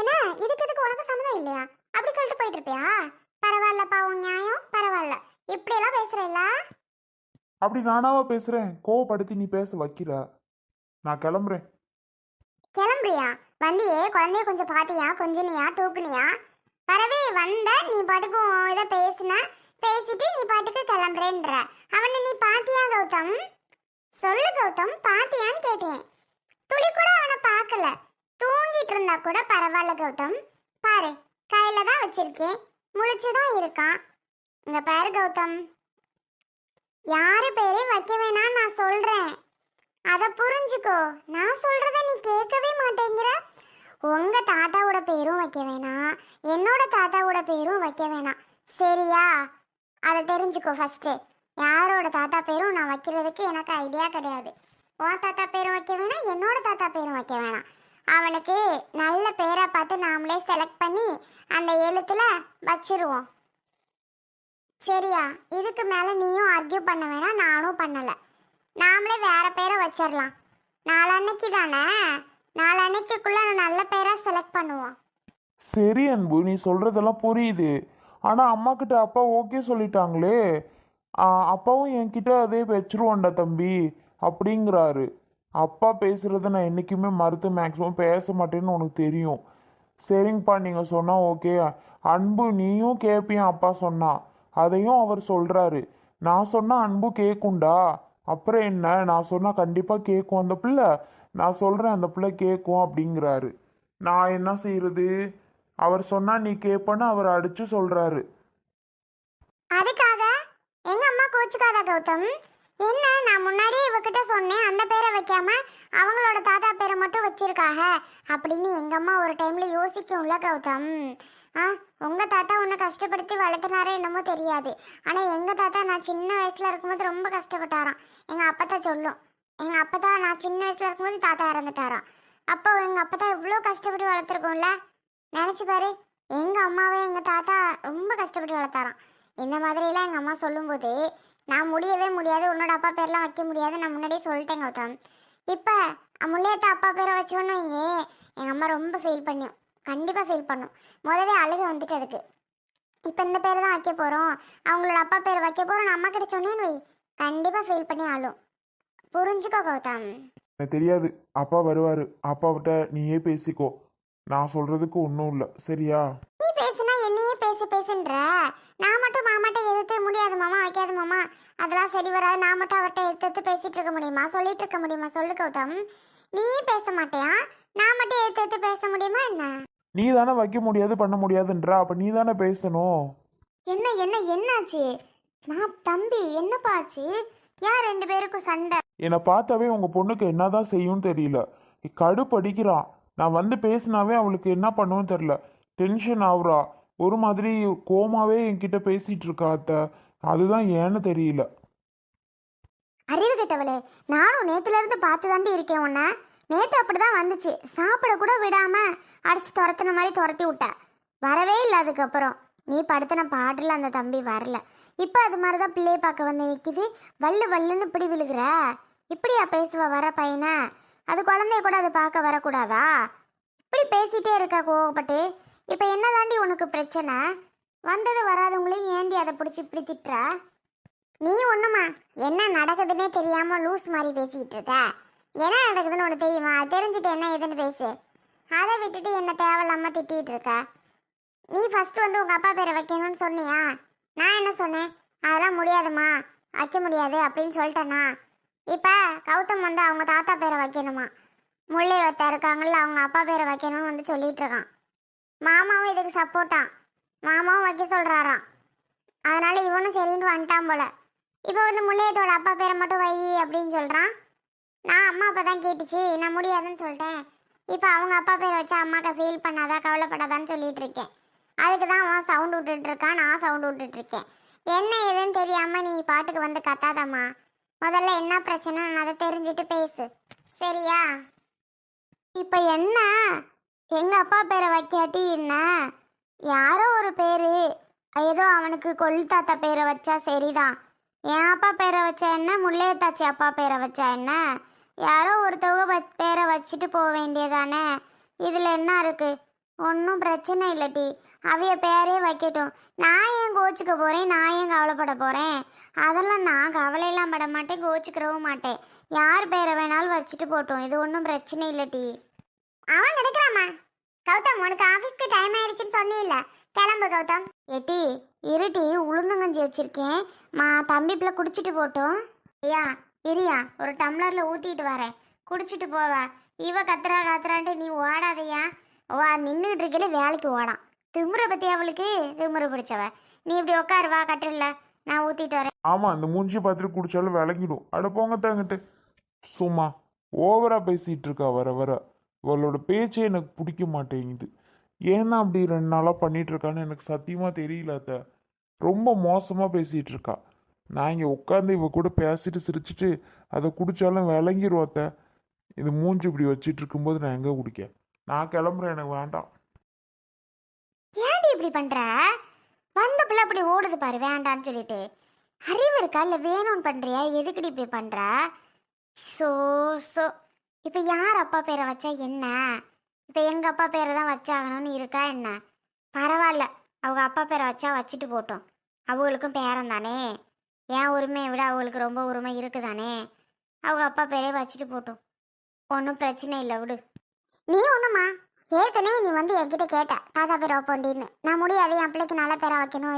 என்ன இதுக்கு இதுக்கு உனக்கு சம்மதம் இல்லையா? அப்படி சொல்லிட்டு போயிட்டு இருப்பியா பரவாயில்லப்பா உன் நியாயம். பரவாயில்ல. இப்படியெல்லாம் பேசுறேல்ல அப்படி நானாவா பேசுறேன்? கோவப்படுத்தி நீ பேச வைக்கிற நான் கிளம்புறேன். கிளம்புறியா? வந்தியே குழந்தைய கொஞ்சம் பாத்தியா? கொஞ்சனியா? தூக்குனியா? பரவே வந்த நீ பாட்டுக்கும் இதை பேசுன. பேசிட்டு நீ பாட்டுக்கு கிளம்புறேன்ற. அவனை நீ பாத்தியா கௌதம்? சொல்லு கௌதம். பாத்தியான்னு கேட்டேன். துளி கூட அவனை பார்க்கல. தூங்கிட்டு இருந்தா கூட பரவாயில்ல கௌதம். பாரு கையில தான் வச்சிருக்கேன். முழிச்சுதான் இருக்கான். இங்க பாரு கௌதம். யாரு பேரையும் வைக்க வேணாம் நான் சொல்றேன். அத புரிஞ்சுக்கோ. நான் சொல்றத நீ கேட்கவே மாட்டேங்கிற. உங்க தாத்தாவோட பேரும் வைக்க வேணாம். என்னோட தாத்தாவோட பேரும் வைக்க வேணாம். சரியா? அதை தெரிஞ்சுக்கோ ஃபர்ஸ்ட் யாரோட தாத்தா பேரும் நான் வைக்கிறதுக்கு எனக்கு ஐடியா கிடையாது. உன் தாத்தா பேரும் வைக்க வேணாம் என்னோட தாத்தா பேரும் வைக்க வேணாம். அவனுக்கு நல்ல பேரை பார்த்து நாமளே செலக்ட் பண்ணி அந்த எழுத்துல வச்சிருவோம். சரியா? இதுக்கு மேலே நீயும் ஆர்கியூ பண்ண வேணாம் நானும் பண்ணலை. நாமளே வேற பேரை வச்சிடலாம் நாளன்னைக்கு தானே? நாளன்னைக்குள்ள நல்ல பேரை செலக்ட் பண்ணுவோம். சரி அன்பு நீ சொல்றதெல்லாம் புரியுது. ஆனால் அம்மா கிட்ட அப்பா ஓகே சொல்லிட்டாங்களே. அப்பாவும் என்கிட்ட அதே வச்சிருவோண்டா தம்பி அப்படிங்கிறாரு. அப்பா பேசுகிறத நான் என்றைக்குமே மறுத்து மேக்ஸிமம் பேச மாட்டேன்னு உனக்கு தெரியும். சரிங்கப்பா நீங்கள் சொன்னால் ஓகே அன்பு நீயும் கேட்பியன் அப்பா சொன்னா. அதையும் அவர் சொல்கிறாரு நான் சொன்னால் அன்பு கேட்குண்டா அப்புறம் என்ன? நான் சொன்னால் கண்டிப்பாக கேட்கும் அந்த பிள்ளை. நான் சொல்கிறேன் அந்த பிள்ளை கேட்கும் அப்படிங்கிறாரு. நான் என்ன செய்யறது அவர் சொன்னால் நீ கேட்பன்னு அவர் அடிச்சு சொல்கிறாரு அதுக்காக எங்க அம்மா கோச்சுக்காதா கௌதம். என்ன நான் முன்னாடியே இவகிட்ட சொன்னேன் அந்த பேரை வைக்காம அவங்களோட தாத்தா பேரை மட்டும் அப்படின்னு எங்க அம்மா ஒரு டைம்ல யோசிக்கும்ல கௌதம். ஆ உங்க தாத்தா உன்னை கஷ்டப்படுத்தி வளர்த்துனாரே என்னமோ தெரியாது. ஆனா எங்க தாத்தா நான் சின்ன வயசுல இருக்கும்போது ரொம்ப கஷ்டப்பட்டாராம். எங்க அப்பத்தா சொல்லும். எங்க அப்பத்தா நான் சின்ன வயசுல இருக்கும்போது தாத்தா இறந்துட்டாராம். அப்போ எங்க அப்பத்தா இவ்வளோ கஷ்டப்பட்டு வளர்த்துருக்கோம்ல? நினைச்சு பாரு. எங்க அம்மாவே எங்க தாத்தா ரொம்ப கஷ்டப்பட்டு வளர்த்தாராம். இந்த மாதிரிலாம் எங்கள் அம்மா சொல்லும்போது நான் முடியவே முடியாது. உன்னோட அப்பா பேர்லாம் வைக்க முடியாது. நான் முன்னாடியே சொல்லிட்டேன் கௌதம். இப்போ முல்லையத்த அப்பா பேரை வச்சோன்னு வைங்க. எங்கள் அம்மா ரொம்ப ஃபீல் பண்ணியும் கண்டிப்பாக ஃபீல் பண்ணும். முதவே அழுக வந்துட்டு அதுக்கு. இப்போ இந்த பேர் தான் வைக்க போகிறோம் அவங்களோட அப்பா பேர் வைக்க போகிறோம் அம்மா கிட்ட சொன்னேன்னு வை. கண்டிப்பாக ஃபீல் பண்ணி அழும். புரிஞ்சுக்கோ கௌதம். எனக்கு தெரியாது. அப்பா வருவாரு. அப்பாவிட்ட நீயே பேசிக்கோ. நான் சொல்றதுக்கு ஒன்றும் இல்லை. சரியா? நீ பேசுனா என்னையே பேசு பேசுன்ற. நான் மட்டும் முடியாது மாமா வைக்காது மாமா. அதெல்லாம் சரி வராது. நான் மட்டும் அவர்கிட்ட எதிர்த்து பேசிட்டு இருக்க முடியுமா? சொல்லிட்டு இருக்க முடியுமா? சொல்லு கௌதம். நீ பேச மாட்டியா? நான் மட்டும் எதிர்த்து எதிர்த்து பேச முடியுமா என்ன? நீ தானே வைக்க முடியாது பண்ண முடியாதுன்றா. அப்ப நீ தானே பேசணும். என்ன என்ன என்னாச்சு? நான் தம்பி என்னப்பா ஆச்சு? யார் ரெண்டு பேருக்கும் சண்டை? என்னை பார்த்தாவே உங்க பொண்ணுக்கு என்னதான் செய்யும் தெரியல. கடுப்படிக்கிறான் நான் வந்து பேசினாவே அவளுக்கு என்ன பண்ணுன்னு தெரியல. டென்ஷன் ஆகுறா ஒரு மாதிரி கோமாவே என்கிட்ட பேசிட்டு இருக்கா அத்தை. அதுதான் ஏன்னு தெரியல. அறிவு கெட்டவளே நானும் நேத்துல இருந்து பார்த்து தாண்டி இருக்கேன் உன்னை. நேத்து அப்படிதான் வந்துச்சு. சாப்பிட கூட விடாம அடிச்சு துரத்துன மாதிரி துரத்தி விட்ட. வரவே இல்லை அதுக்கப்புறம். நீ படுத்தின பாடல அந்த தம்பி வரல. இப்போ அது மாதிரி தான் பிள்ளையை பார்க்க வந்து நிற்கிது வள்ளு வல்லுன்னு இப்படி விழுகிற. இப்படியா பேசுவ வர பையனை? அது குழந்தைய கூட அது பார்க்க வரக்கூடாதா? இப்படி பேசிட்டே இருக்க கோவப்பட்டு. இப்போ என்ன தாண்டி உனக்கு பிரச்சனை? வந்தது வராதவங்களையும் ஏண்டி அதை பிடிச்சி இப்படி திட்டுற? நீ ஒண்ணுமா? என்ன நடக்குதுன்னே தெரியாம லூஸ் மாதிரி பேசிக்கிட்டு இருக்க? என்ன நடக்குதுன்னு உனக்கு தெரியுமா? அது தெரிஞ்சுட்டு என்ன ஏதுன்னு பேசு. அதை விட்டுட்டு என்ன தேவையில்லாம திட்டிகிட்டு இருக்க? நீ ஃபஸ்ட்டு வந்து உங்கள் அப்பா பேரை வைக்கணும்னு சொன்னியா? நான் என்ன சொன்னேன்? அதெல்லாம் முடியாதும்மா. வைக்க முடியாது அப்படின்னு சொல்லிட்டேன்னா இப்போ கௌதம் வந்து அவங்க தாத்தா பேரை வைக்கணுமா? முல்லை ஒருத்தா இருக்காங்கல்ல அவங்க அப்பா பேரை வைக்கணும்னு வந்து சொல்லிகிட்டு இருக்கான். மாமாவும் இதுக்கு சப்போர்ட்டான் மாமாவும் வைக்க சொல்கிறாராம் அதனால இவனும் சரின்னு வந்துட்டான் போல. இப்போ வந்து முல்லையத்தோட அப்பா பேரை மட்டும் வை அப்படின்னு சொல்கிறான் நான் அம்மா அப்பா தான் கேட்டுச்சு நான் முடியாதுன்னு சொல்லிட்டேன். இப்போ அவங்க அப்பா பேரை வச்சு அம்மாக்க ஃபீல் பண்ணாதா கவலைப்படாதான்னு சொல்லிட்டு இருக்கேன். அதுக்கு தான் அவன் சவுண்ட் விட்டுட்டு இருக்கான் நான் சவுண்ட் விட்டுட்டு இருக்கேன். என்ன ஏதுன்னு தெரியாமல் நீ பாட்டுக்கு வந்து கத்தாதம்மா. முதல்ல என்ன பிரச்சனை அதை தெரிஞ்சுட்டு பேசு. சரியா? இப்போ என்ன? எங்கள் அப்பா பேரை வைக்காட்டி என்ன? யாரோ ஒரு பேர். ஏதோ அவனுக்கு கொள்ளு தாத்தா பேரை வச்சா சரிதான். என் அப்பா பேரை வச்சா என்ன? முல்லையத்தாச்சி அப்பா பேரை வச்சா என்ன? யாரோ ஒருத்தவங்க வ- பேரை வச்சுட்டு போக வேண்டியதானே? இதில் என்ன இருக்குது ஒன்றும் பிரச்சனை இல்லட்டி அவைய பேரே வைக்கட்டும். நான் ஏன் கோச்சிக்க போகிறேன் நான் ஏன் கவலைப்பட போகிறேன் அதெல்லாம் நான் கவலையெல்லாம் பட மாட்டேன் கோச்சிக்கிறவும் மாட்டேன். யார் பேரை வேணாலும் வச்சுட்டு போட்டோம். இது ஒன்றும் பிரச்சனை இல்லட்டி அவன் கிடைக்கிறாமா கௌதம் உனக்கு ஆஃபீஸ்க்கு டைம் ஆயிடுச்சுன்னு சொன்னீல்ல. கிளம்பு கௌதம். ஏட்டி இருட்டி உளுந்தங்கஞ்சி வச்சிருக்கேன் மா தம்பி பிள்ளை குடிச்சிட்டு போட்டோம். ஐயா இரியா ஒரு டம்ளரில் ஊற்றிட்டு வரேன். குடிச்சிட்டு போவா. இவ கத்துறா கத்துறான்ட்டு நீ ஓடாதையா. வா நின்றுட்டு இருக்கல வேலைக்கு ஓடான் திமுறை பற்றி அவளுக்கு திமுறை பிடிச்சவ. நீ இப்படி உட்காரு வா கட்டில நான் ஊற்றிட்டு வரேன். ஆமா அந்த மூஞ்சி பார்த்துட்டு குடிச்சாலும் விளங்கிடும். அட போங்க தாங்கிட்டு சும்மா ஓவரா பேசிட்டு இருக்கா வர வர. இவளோட பேச்சே எனக்கு பிடிக்க மாட்டேங்குது. ஏன்னா அப்படி ரெண்டு நாளாக பண்ணிட்டு இருக்கான்னு எனக்கு சத்தியமாக தெரியல அத்த. ரொம்ப மோசமாக பேசிகிட்டு இருக்கா நான் இங்கே உட்காந்து இவ கூட பேசிட்டு சிரிச்சிட்டு அதை குடித்தாலும் விளங்கிரும் அத்த. இது மூஞ்சி இப்படி வச்சிட்டு இருக்கும்போது நான் எங்கே குடிக்க நான் கிளம்புறேன் எனக்கு வேண்டாம். ஏன்டி இப்படி பண்ணுற வந்த பிள்ளை அப்படி ஓடுது பாரு வேண்டான்னு சொல்லிட்டு. அறிவு இருக்கா? இல்லை வேணும்னு பண்ணுறியா எதுக்குடி இப்படி பண்ணுற ஸோ ஸோ இப்போ யார் அப்பா பேரை வச்சா என்ன? இப்போ எங்கள் அப்பா பேரை தான் வச்சாகணும்னு இருக்கா என்ன? பரவாயில்ல. அவங்க அப்பா பேரை வச்சா வச்சுட்டு போட்டோம். அவங்களுக்கும் பேரன் தானே. என் உரிமையை விட அவங்களுக்கு ரொம்ப உரிமை இருக்குதானே? அவங்க அப்பா பேரே வச்சுட்டு போட்டோம். ஒன்றும் பிரச்சனை இல்லை விடு. நீ ஒன்றுமா ஏற்கனவே நீ வந்து என்கிட்ட கேட்ட. தாத்தா பேர் வைப்போண்டின்னு நான் முடியாது என் பிள்ளைக்கு நல்ல பேரை வைக்கணும்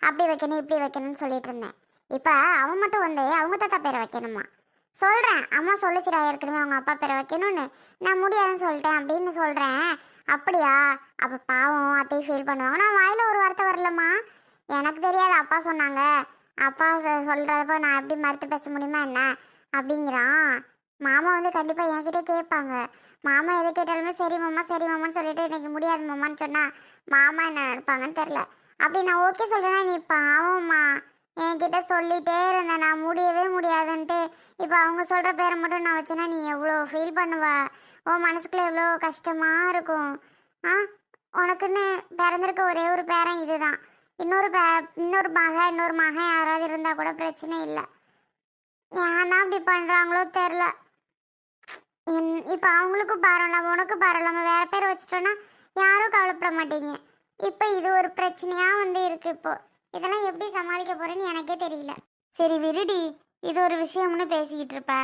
அப்படி வைக்கணும் இப்படி வைக்கணும்னு சொல்லிட்டு இருந்தேன். இப்போ அவன் மட்டும் வந்து அவங்க தாத்தா பேரை வைக்கணுமா? சொல்கிறேன் அம்மா சொல்லிச்சுடா ஏற்கனவே அவங்க அப்பா பேரை வைக்கணும்னு. நான் முடியாதுன்னு சொல்லிட்டேன் அப்படின்னு சொல்கிறேன் அப்படியா? அப்போ பாவம் அத்தையும் ஃபீல் பண்ணுவாங்க. நான் வாயில் ஒரு வார்த்தை வரலம்மா. எனக்கு தெரியாது அப்பா சொன்னாங்க. அப்பா சொ- நான் எப்படி மறுத்து பேச முடியுமா என்ன? அப்படிங்கிறான். மாமா வந்து கண்டிப்பாக என்கிட்ட கேட்பாங்க. மாமா எது கேட்டாலுமே சரி மாமா சரி மாமான்னு சொல்லிட்டு இன்னைக்கு முடியாது மாமான்னு சொன்னால் மாமா என்ன நினைப்பாங்கன்னு தெரில அப்படி நான் ஓகே சொல்கிறேன்னா நீ பாவம்மா. என்கிட்ட சொல்லிட்டே இருந்தேன். நான் முடியவே முடியாதுன்ட்டு. இப்போ அவங்க சொல்கிற பேரை மட்டும் நான் வச்சேன்னா நீ எவ்வளோ ஃபீல் பண்ணுவ? உன் மனசுக்குள்ளே எவ்வளோ கஷ்டமாக இருக்கும்? ஆ? உனக்குன்னு பிறந்திருக்க ஒரே ஒரு பேரன் இதுதான். இன்னொரு பே இன்னொரு மகன் இன்னொரு மகன் யாராவது இருந்தால் கூட பிரச்சனை இல்லை. ஏன் தான் இப்படி பண்ணுறாங்களோ தெரில. என்- இப்போ அவங்களுக்கும் பாரம் உனக்கு பரவாயில்ல நம்ம வேறு பேர் வச்சுட்டோன்னா யாரும் கவலைப்பட மாட்டீங்க. இப்போ இது ஒரு பிரச்சனையாக வந்து இருக்குது இப்போது இதெல்லாம் எப்படி சமாளிக்க போறேன்னு எனக்கே தெரியல. சரி விடுடி. இது ஒரு விஷயம்னு பேசிக்கிட்டு இருப்ப.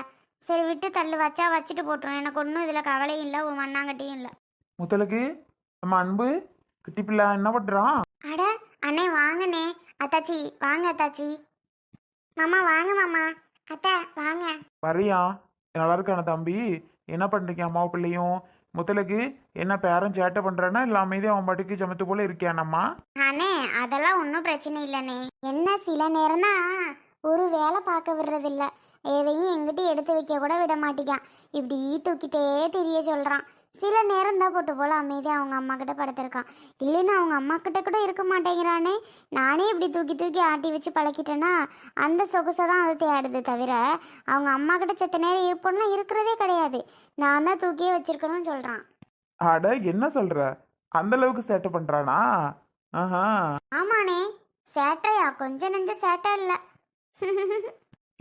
சரி விட்டு தள்ளு. வச்சா வச்சுட்டு போட்டுரும். எனக்கு ஒன்றும் இதில் கவலையும் இல்லை. ஒரு மண்ணாங்கட்டியும் இல்லை. முத்தலுக்கு நம்ம அன்பு குட்டி பிள்ளை என்ன பண்றான் அட அண்ணே வாங்கண்ணே. அத்தாச்சி வாங்க அத்தாச்சி. மாமா வாங்க மாமா. அத்தை வாங்க. வரியா நல்லா இருக்கான தம்பி. என்ன பண்றீங்க அம்மா பிள்ளையும்? முதலுக்கு என்ன பேரன் சேட்டை பண்றானா? இல்ல அமைதி அவன் பாட்டுக்கு சமத்து போல இருக்கியானம்மா? அண்ணே அதெல்லாம் ஒன்றும் பிரச்சனை இல்லைண்ணே. என்ன சில நேரம்னா ஒரு வேலை பார்க்க விடுறதில்ல. எதையும் எங்கிட்ட எடுத்து வைக்க கூட விட மாட்டேங்கான் இப்படி தூக்கிட்டே தெரிய சொல்கிறான் சில நேரம் தான் போட்டு போல அமைதியாக அவங்க அம்மா கிட்ட படுத்திருக்கான். இல்லைன்னா அவங்க அம்மா கிட்ட கூட இருக்க மாட்டேங்கிறானே. நானே இப்படி தூக்கி தூக்கி ஆட்டி வச்சு பழக்கிட்டேன்னா அந்த சொகுசை தான் அது தேடுது தவிர அவங்க அம்மா கிட்ட செத்த நேரம் இருப்போம்னா இருக்கிறதே கிடையாது. நான் தான் தூக்கியே வச்சிருக்கணும்னு சொல்கிறான் அட என்ன சொல்ற? அந்த அளவுக்கு சேட்டை பண்றானா? ஆஹா. ஆமாண்ணே. சேட்டையா? கொஞ்சம் நெஞ்ச சேட்டை இல்லை.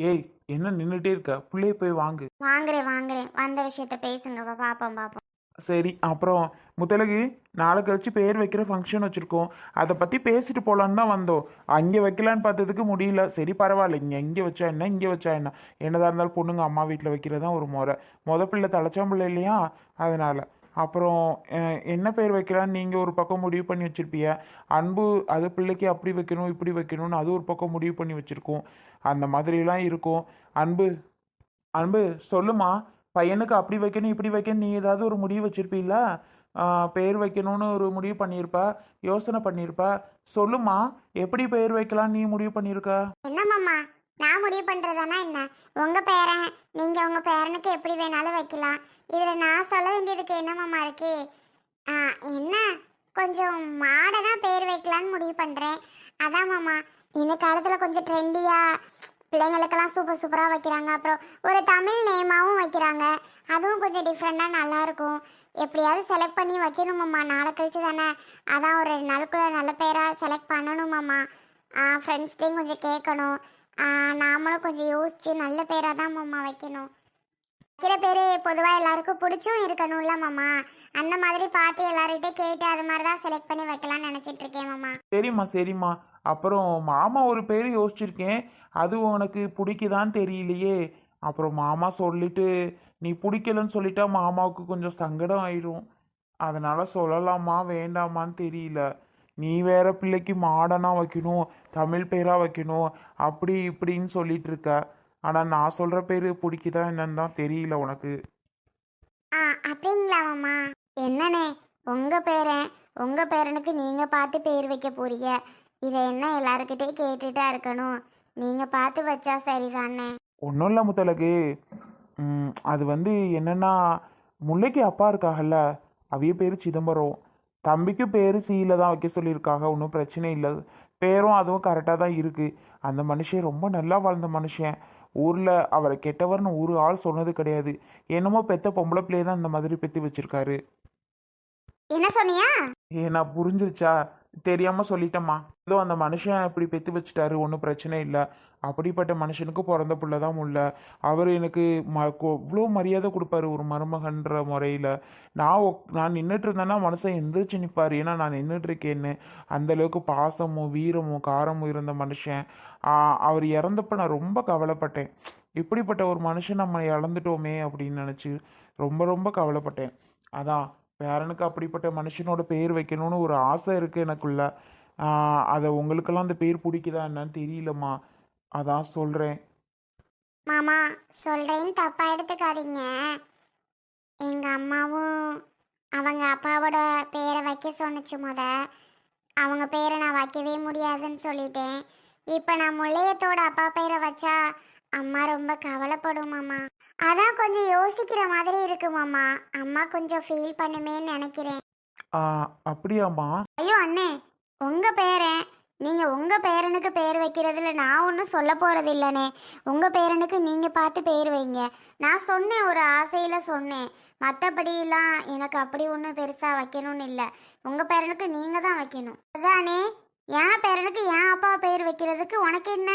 ஏய் என்ன நின்றுட்டே இருக்க? பிள்ளைய போய் வாங்கு. வாங்குறேன் வாங்குறேன். வந்த விஷயத்த பேசுங்க பாப்போம் பாப்போம். சரி அப்புறம் முத்தலகு நாளை கழிச்சு பேர் வைக்கிற ஃபங்க்ஷன் வச்சுருக்கோம். அதை பற்றி பேசிட்டு போகலான்னு தான் வந்தோம். அங்கே வைக்கலான்னு பார்த்ததுக்கு முடியல. சரி பரவாயில்ல. இங்கே இங்கே வச்சா என்ன? இங்கே வச்சா என்ன? என்னதாக இருந்தாலும் பொண்ணுங்க அம்மா வீட்டில் வைக்கிறது தான் ஒரு முறை. முத பிள்ளை தலைச்சாம்பிள்ளை இல்லையா? அதனால். அப்புறம் என்ன பேர் வைக்கலான்னு நீங்கள் ஒரு பக்கம் முடிவு பண்ணி வச்சுருப்பீங்க அன்பு அது பிள்ளைக்கு அப்படி வைக்கணும் இப்படி வைக்கணும்னு அது ஒரு பக்கம் முடிவு பண்ணி வச்சுருக்கோம். அந்த மாதிரிலாம் இருக்கும். அன்பு அன்பு சொல்லுமா பையனுக்கு அப்படி வைக்கணும் இப்படி வைக்கணும் நீ ஏதாவது ஒரு முடிவு வச்சிருப்பீல்ல? பெயர் வைக்கணும்னு ஒரு முடிவு பண்ணியிருப்பா யோசனை பண்ணியிருப்பா. சொல்லுமா எப்படி பெயர் வைக்கலாம் நீ முடிவு பண்ணியிருக்க? என்னமாமா நான் முடிவு பண்றதானா என்ன? உங்க பேரன் நீங்க உங்க பேரனுக்கு எப்படி வேணாலும் வைக்கலாம். இதுல நான் சொல்ல வேண்டியதுக்கு என்ன இருக்கு? என்ன? கொஞ்சம் மாடனா பேர் வைக்கலான்னு முடிவு பண்றேன். அதான் மாமா இந்த காலத்துல கொஞ்சம் ட்ரெண்டியா பிள்ளைங்களுக்கெல்லாம் சூப்பர் சூப்பராக வைக்கிறாங்க. அப்புறம் ஒரு தமிழ் நேமாகவும் வைக்கிறாங்க. அதுவும் கொஞ்சம் டிஃப்ரெண்ட்டாக நல்லாயிருக்கும் எப்படியாவது செலக்ட் பண்ணி வைக்கணுமாம்மா. நாளை கழிச்சு தானே. அதான் ஒரு ரெண்டு நாளுக்குள்ளே நல்ல பேராக செலக்ட் பண்ணணுமாம்மா. ஃப்ரெண்ட்ஸ்லேயும் கொஞ்சம் கேட்கணும். நாமளும் கொஞ்சம் யோசித்து நல்ல பேராக தான் மாமா வைக்கணும். வைக்கிற பேர் பொதுவாக எல்லாருக்கும் பிடிச்சும் இருக்கணும்ல மாமா. அந்த மாதிரி பார்த்து எல்லார்கிட்ட கேட்டு அது மாதிரி தான் செலக்ட் பண்ணி வைக்கலாம்னு நினச்சிட்டு இருக்கேன் மாமா. சரிம்மா சரிம்மா. அப்புறம் மாமா ஒரு பேர் யோசிச்சிருக்கேன். அது உனக்கு பிடிக்குதான்னு தெரியலையே. அப்புறம் மாமா சொல்லிட்டு நீ பிடிக்கலன்னு சொல்லிட்டா மாமாவுக்கு கொஞ்சம் சங்கடம் ஆயிடும் அதனால சொல்லலாமா வேண்டாமான்னு தெரியல. நீ வேற பிள்ளைக்கு மாடனாக வைக்கணும் தமிழ் பேராக வைக்கணும் அப்படி இப்படின்னு சொல்லிட்டு இருக்க. ஆனால் நான் சொல்கிற பேர் பிடிக்குதா என்னன்னு தான் தெரியல உனக்கு. ஆ அப்படிங்களா மாமா. என்னண்ணே உங்க பேரன் உங்க பேரனுக்கு நீங்க பார்த்து பேர் வைக்க போறீங்க. இதை என்ன எல்லாருக்கிட்டையும் கேட்டுட்டா இருக்கணும். நீங்க பார்த்து வச்சா சரிதானே ஒன்றும் இல்லை முத்தலகு ம், அது வந்து என்னன்னா முல்லைக்கு அப்பா இருக்காகல்ல அவிய பேர் சிதம்பரம். தம்பிக்கு பேர் சீல தான் வைக்க சொல்லியிருக்காங்க ஒன்றும் பிரச்சனை இல்லை. பேரும் அதுவும் கரெக்டாக தான் இருக்குது அந்த மனுஷன் ரொம்ப நல்லா வாழ்ந்த மனுஷன். ஊரில் அவரை கெட்டவர்னு ஒரு ஆள் சொன்னது கிடையாது. என்னமோ பெத்த பொம்பளை பிள்ளைய தான் இந்த மாதிரி பெற்று வச்சிருக்காரு. என்ன சொன்னியா? ஏ நான் புரிஞ்சிருச்சா? தெரியாமல் சொல்லிட்டேம்மா. ஏதோ அந்த மனுஷன் இப்படி பெத்து வச்சுட்டாரு ஒன்றும் பிரச்சனை இல்லை. அப்படிப்பட்ட மனுஷனுக்கு பிறந்த பிள்ளை தான் முல்ல அவர் எனக்கு ம இவ்வளோ மரியாதை கொடுப்பாரு ஒரு மருமகன்ற முறையில். நான் நான் நின்றுட்டு இருந்தேன்னா மனுஷன் எந்திரிச்சு நிற்பார் ஏன்னா நான் நின்றுட்டு இருக்கேன்னு. பாசமும் வீரமும் காரமும் இருந்த மனுஷன். அவர் இறந்தப்ப நான் ரொம்ப கவலைப்பட்டேன். இப்படிப்பட்ட ஒரு மனுஷன் நம்ம இழந்துட்டோமே அப்படின்னு நினச்சி ரொம்ப ரொம்ப கவலைப்பட்டேன். அதான். பேரனுக்கு அப்படிப்பட்ட மனுஷனோட பேர் வைக்கணும்னு ஒரு ஆசை இருக்குது எனக்குள்ள. அதை உங்களுக்கெல்லாம் அந்த பேர் பிடிக்குதா என்னன்னு தெரியலம்மா. அதான் சொல்கிறேன் மாமா சொல்கிறேன்னு தப்பாக எடுத்துக்காதீங்க. எங்கள் அம்மாவும் அவங்க அப்பாவோட பேரை வைக்க சொன்னுச்சு முத. அவங்க பேரை நான் வைக்கவே முடியாதுன்னு சொல்லிட்டேன். இப்போ நான் முள்ளையத்தோட அப்பா பேரை வச்சா அம்மா ரொம்ப கவலைப்படும் மாமா. அதான் கொஞ்சம் யோசிக்கிற மாதிரி இருக்கு மாமா. அம்மா கொஞ்சம் ஃபீல் பண்ணுமேன்னு நினைக்கிறேன். அப்படியாம்மா. ஐயோ அண்ணே. உங்க பேரன் நீங்க உங்க பேரனுக்கு பேர் வைக்கிறதுல நான் ஒன்றும் சொல்ல போறது இல்லைண்ணே உங்க பேரனுக்கு நீங்க பார்த்து பேர் வைங்க. நான் சொன்னேன் ஒரு ஆசையில சொன்னேன். மற்றபடியெல்லாம் எனக்கு அப்படி ஒன்றும் பெருசா வைக்கணும்னு இல்லை. உங்க பேரனுக்கு நீங்க தான் வைக்கணும். அதானே. என் பேரனுக்கு என் அப்பா பேர் வைக்கிறதுக்கு உனக்கு என்ன?